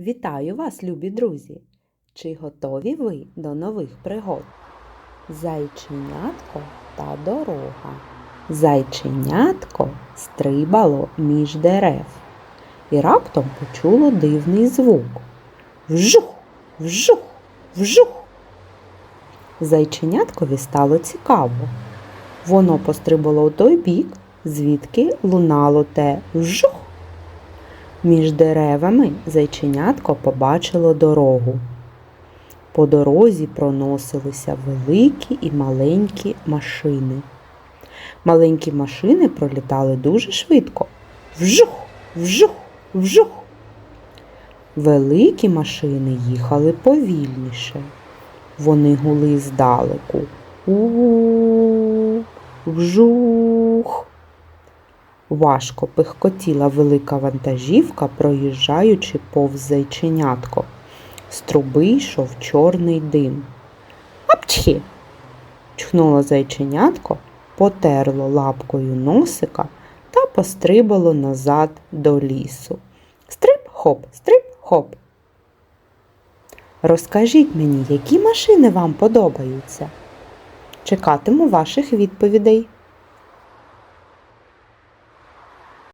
Вітаю вас, любі друзі! Чи готові ви до нових пригод? Зайченятко та дорога. Зайченятко стрибало між дерев і раптом почуло дивний звук. Вжух, вжух, вжух. Зайченяткові стало цікаво. Воно пострибало у той бік, звідки лунало те вжух. Між деревами зайченятко побачило дорогу. По дорозі проносилися великі і маленькі машини. Маленькі машини пролітали дуже швидко. Вжух, вжух, вжух. Великі машини їхали повільніше. Вони гули здалеку. У, вжух. Важко пихкотіла велика вантажівка, проїжджаючи повз зайченятко. З труби йшов чорний дим. Апчхі! чхнуло зайченятко, потерло лапкою носика та пострибало назад до лісу. Стрип-хоп, стрип-хоп. Розкажіть мені, які машини вам подобаються? Чекатиму ваших відповідей.